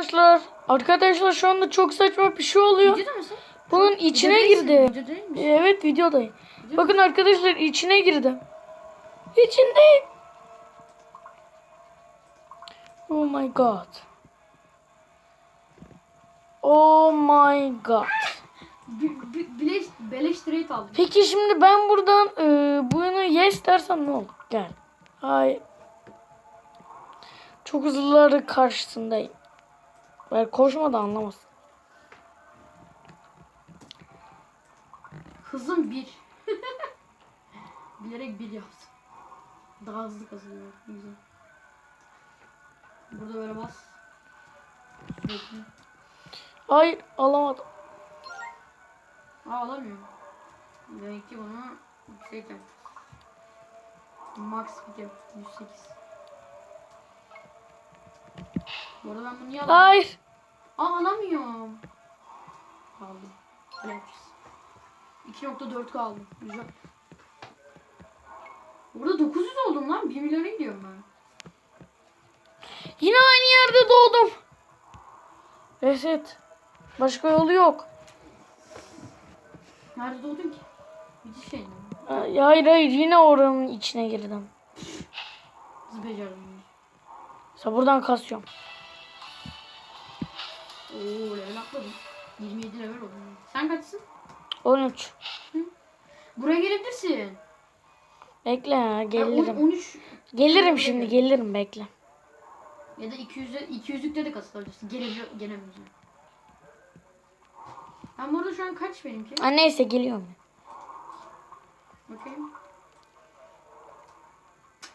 Arkadaşlar, arkadaşlar şu anda çok saçma bir şey oluyor. Videoda mısın? Bunun içine değilsin, girdi. Videoda değil misin? Evet videodayım. Bakın arkadaşlar içine girdi. İçindeyim. Oh my god. Oh my god. Bi- bi- Beleş, trade aldım. Peki şimdi ben buradan e, bunu yes dersem ne olur? Gel. Hayır. Çok hızlıları karşısındayım. Ben koşma da anlamasın. Hızım bir. Bilerek bir yaptım. Daha hızlı kazanıyor. Güzel. Burada böyle bas. Sürekli. Hayır alamadım. Aa alamıyorum. Demek ki bunu yüksek yapacağız. Max bir yap. 108. Bu arada ben bunu niye alamıyorum? Hayır. Aa alamıyorum. Aldım. Öyle yapacağız. 2.4 kaldı. Güzel. Burada 900 oldum lan. 1 milyona gidiyorum ben. Yine aynı yerde doğdum. Reset. Başka yolu yok. Nerede doğdun ki? Bir şey mi? Ay, Hayır hayır yine oranın içine girdim. Hız becerdim. Mesela buradan kasıyorum. Oo level atladım. 27 level oldum. Sen kaçsın? 13. Buraya gelebilirsin. Bekle ya Ya, gelirim. 13 Gelirim şimdi gelirim bekle. ya da 200'e 200'lükte de kasılabilirsin. Gelebiliyor, gelemeyeceğim. Ben burada şu an kaç benimki? Ha, neyse geliyorum. Bakayım.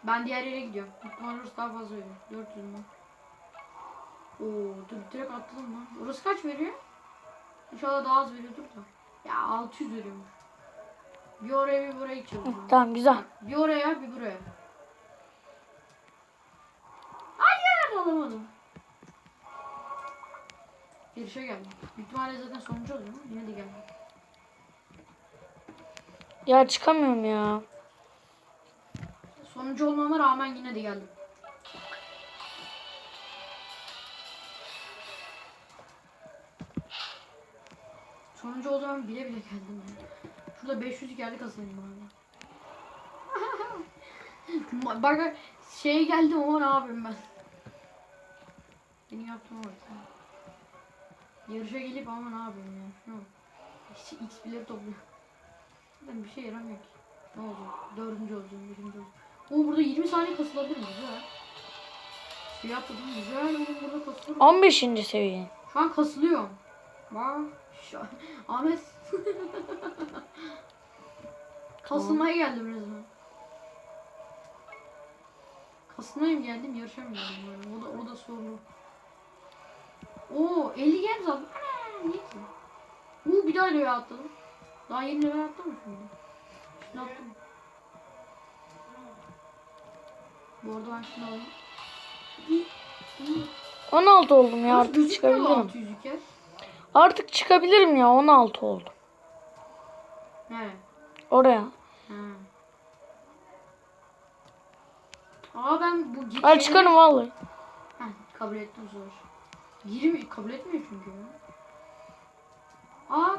Ben diğer yere gidiyorum. Orası daha fazla veriyor. 400 mü? Oo dur direkt atladım lan. Orası kaç veriyor? İnşallah daha az veriyordur da. Ya 600 veriyormuş. Bir oraya bir buraya çalışıyorum. Tamam güzel. Bir oraya bir buraya. Hayır alamadım. Bir şey geldi. Büyük ihtimalle zaten sonuncu oluyor ama yine de geldi. Ya çıkamıyorum ya. Sonuncu olmama rağmen yine de geldim. Sonuncu olduğum bile bile geldim ya. Şurada 500 geldi kazanayım bari. Bak şey geldim ama ne yapayım ben? Benim yaptığıma bak. ya. Yarışa gelip ama ne yapayım ya? İşte X bilet topluyor. Ben bir şey yaramıyor ki. Ne olacak? Dördüncü olacağım, birinci olacağım. Oo burada 20 saniye kasılabilir mi? Güzel. Şey atladım güzel. Oğlum burada kasılıyorum. 15. seviye. Şu an kasılıyorum. Bak. Şu an- Ahmet. Kasılmaya geldim resmen. Kasılmaya mı geldim yarışamıyorum böyle. O da, o da sorun. Oo 50 gems aldım. Niye ki? Oo bir daha level atladım. Daha yeni level atlamışım. şimdi. Şunu attım. Bu arada ben şunu alayım. 16 oldum ya artık çıkabilirim. 600'lük yer? Artık çıkabilirim ya 16 oldum. He. Oraya. Ha. Aa ben bu ge- Hadi çıkarım vallahi. Heh, kabul ettim zor. 20 kabul etmiyor çünkü ya. Aa.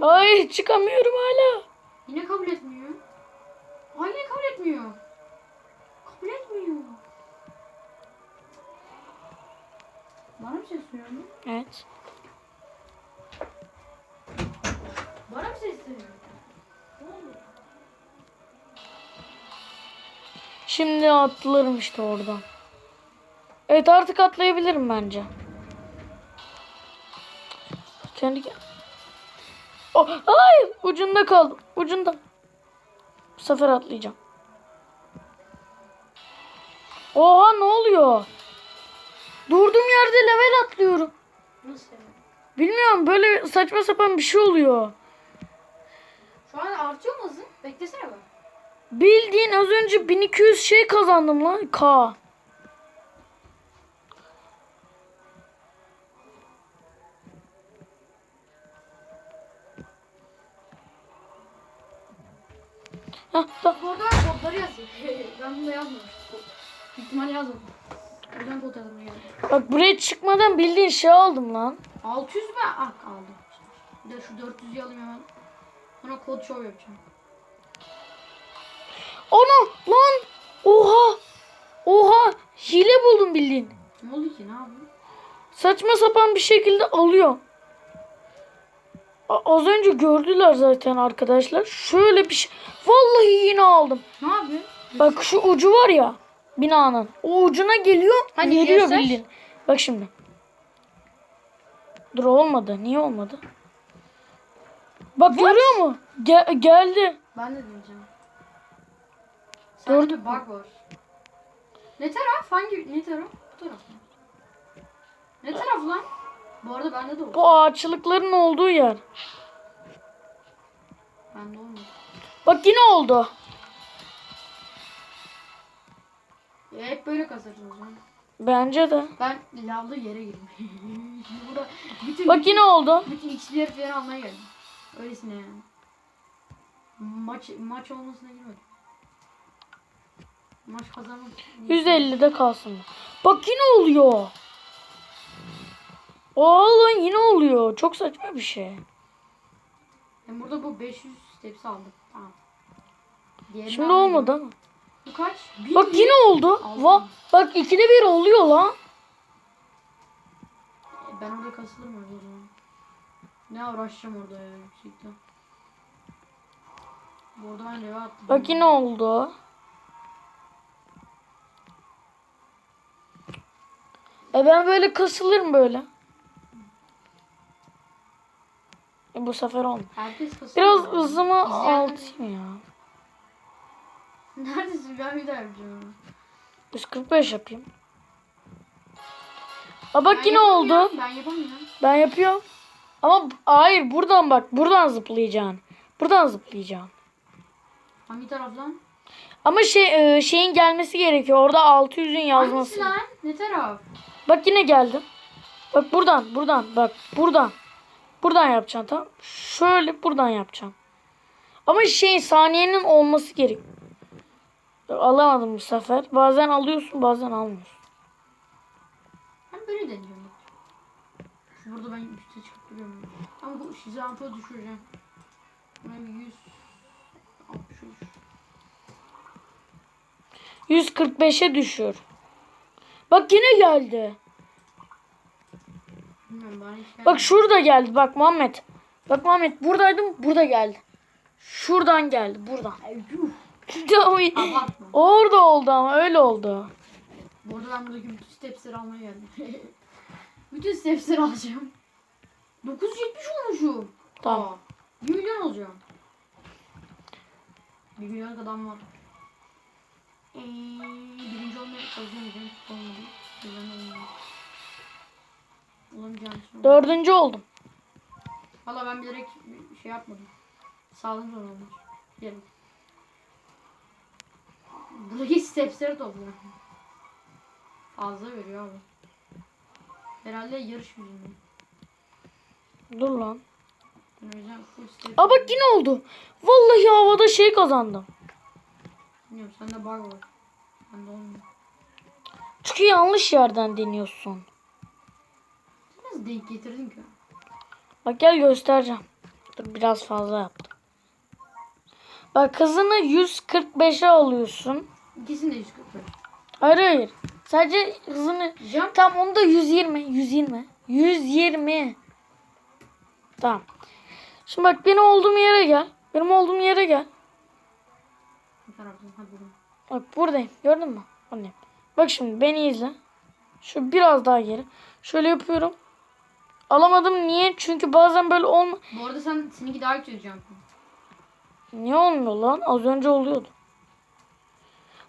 Ay çıkamıyorum hala. yine kabul etmiyor. Aa yine kabul etmiyor. Kabul etmiyor. Bana mı mu? Evet. Bana mı sesleniyor? Şimdi atlarım işte oradan. Evet artık atlayabilirim bence. Kendi. Oh, hayır ucunda kaldım. Ucunda. Bu sefer atlayacağım. Oha ne oluyor? Durduğum yerde level atlıyorum. Nasıl? Bilmiyorum böyle saçma sapan bir şey oluyor. Şu an artıyor mu hızın? Beklesene bak. Bildiğin az önce 1200 şey kazandım lan. K. Hah, bak. Kodları yazdım. ben bunu yazmamıştım. Büyük ihtimalle yazmadım. Buradan potalarıma geldim. Bak buraya çıkmadan bildiğin şey aldım lan. 600 mü? Ah aldım. Bir de şu 400'ü alayım hemen. Sonra kod show yapacağım. Ana lan. Oha. Oha. Hile buldum bildiğin. Ne oldu ki? Ne yapayım? Saçma sapan bir şekilde alıyor. A- az önce gördüler zaten arkadaşlar. Şöyle bir şey. Vallahi yine aldım. Ne yapıyor? Bak şu ucu var ya binanın. O ucuna geliyor. Hani veriyor göster. bildiğin. Bak şimdi. Dur olmadı. Niye olmadı? Bak görüyor mu? Ge- geldi. Ben de diyeceğim. Gördün Sende bir bug var. Ne taraf? Hangi? Ne taraf? Bu taraf mı? Ne taraf lan? Bu arada bende de oldu. Bu ağaçlıkların olduğu yer. Bende olmadı. Bak yine oldu. Ya hep böyle kazarız o zaman. Bence de. Ben lavlı yere girdim. Burada bütün Bak yine oldu. bütün x'leri falan almaya geldim. Öylesine yani. Maç maç olmasına girmedim. Maç kazanmak. 150'de kalsın. Bak yine oluyor. Lan yine oluyor. Çok saçma bir şey. Ben burada bu 500 steps aldım. Tamam. Diğerini Şimdi olmadı ama. Bu kaç? Bir Bak yine oldu. Aldım. Va bak ikide bir oluyor lan. E, Ben orada kasılırım o zaman. Ne uğraşacağım orada ya yüksekten. Bu arada ben leve attım. Bak yine oldu. E ben böyle kasılırım böyle. E bu sefer olmadı. Herkes kasılıyor. Biraz hızımı altayım ya. Neredesin? Ben bir daha yapacağım. 145 yapayım. Aa bak Ben yine oldu. Ben yapamıyorum. Ben yapıyorum. Ama hayır buradan bak. Buradan zıplayacaksın. Buradan zıplayacaksın. Hangi taraf lan? Ama şey e, şeyin gelmesi gerekiyor. Orada 600'ün yazması. Hangisi lan? Ne taraf? Bak yine geldim. Bak buradan, buradan, bak buradan. Buradan yapacaksın tamam. Şöyle buradan yapacaksın. Ama şey saniyenin olması gerek. Alamadım bu sefer. Bazen alıyorsun, bazen almıyorsun. Ben böyle deneyeceğim. Burada ben üstte çıkıp duruyorum. Ama bu şizantı düşüreceğim. Bir 100 60 145'e düşür. Bak yine geldi. Bak şurada geldi. Bak Muhammed. Bak Muhammed buradaydım. Burada geldi. Şuradan geldi. Buradan. Orada oldu ama öyle oldu. Bu arada ben buradaki bütün stepsleri almaya geldim. bütün stepsleri alacağım. 970 olmuşum. Tamam. Aa, 1 milyon olacağım. 1 milyon adam var. Ee, birinci olmaya çalışıyorum. Olmadı. Güzel olmadı. Olamayacağım olmadı. Dördüncü oldum. Valla ben bilerek bir şey yapmadım. Sağdım sonra olmuş. Gelin. Buradaki stepsleri topluyorum. Fazla veriyor abi. Herhalde yarış yüzünden. Dur lan. Aa bak yine oldu. Vallahi havada şey kazandım. Bilmiyorum sende bug var. Bende olmuyor. Çünkü yanlış yerden deniyorsun. Nasıl denk getirdin ki? Bak gel göstereceğim. Dur biraz fazla yaptım. Bak hızını 145'e alıyorsun. İkisini de 145. Hayır hayır. Sadece hızını Jump. tam onu da 120 120 120 Tamam. Şimdi bak benim olduğum yere gel. Benim olduğum yere gel. Bak buradayım. Gördün mü? Buradayım. Bak şimdi beni izle. Şu biraz daha geri. Şöyle yapıyorum. Alamadım. Niye? Çünkü bazen böyle olma. Bu arada sen seninki daha güzel jump'ın. Niye olmuyor lan? Az önce oluyordu.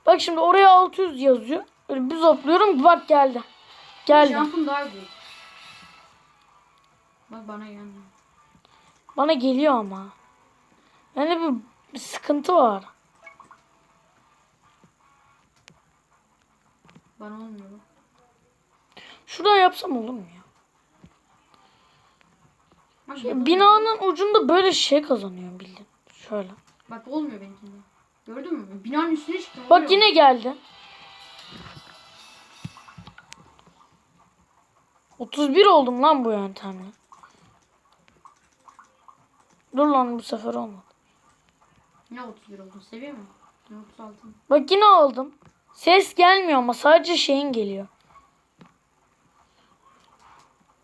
Bak şimdi oraya 600 yazıyor. Böyle bir zopluyorum. Bak geldi. Geldi. Jump'ın daha büyük. Bak bana geldi. Bana geliyor ama. Yani bir, bir sıkıntı var. Bana olmuyor. Şuradan yapsam olur mu ya? Bak, binanın ucunda böyle şey kazanıyorum bildiğin. Şöyle. Bak olmuyor benimkinde. Gördün mü? Binanın üstüne çıktım. Bak oluyor. yine geldi. 31 oldum lan bu yöntemle. Dur lan bu sefer olmadı. Ne 31 oldu? Seviye mi? Ne 36 mı? Bak yine aldım. Ses gelmiyor ama sadece şeyin geliyor.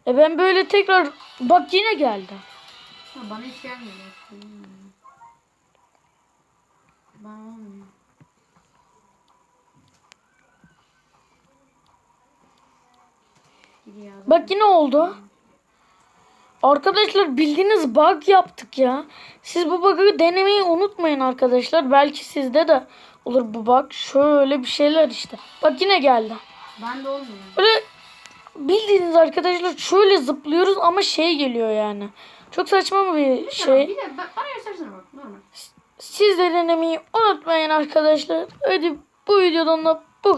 E ben böyle tekrar bak yine geldi. Ha, bana hiç gelmedi. Bana olmuyor. Gidiyor abi. Bak yine oldu. Arkadaşlar bildiğiniz bug yaptık ya. Siz bu bug'ı denemeyi unutmayın arkadaşlar. Belki sizde de olur bu bug. Şöyle bir şeyler işte. Bak yine geldi. Ben de olmuyor. Böyle bildiğiniz arkadaşlar şöyle zıplıyoruz ama şey geliyor yani. Çok saçma bir şey. Bir de bana göstersene bak normal. Siz de denemeyi unutmayın arkadaşlar. Hadi bu videodan da bu kadar.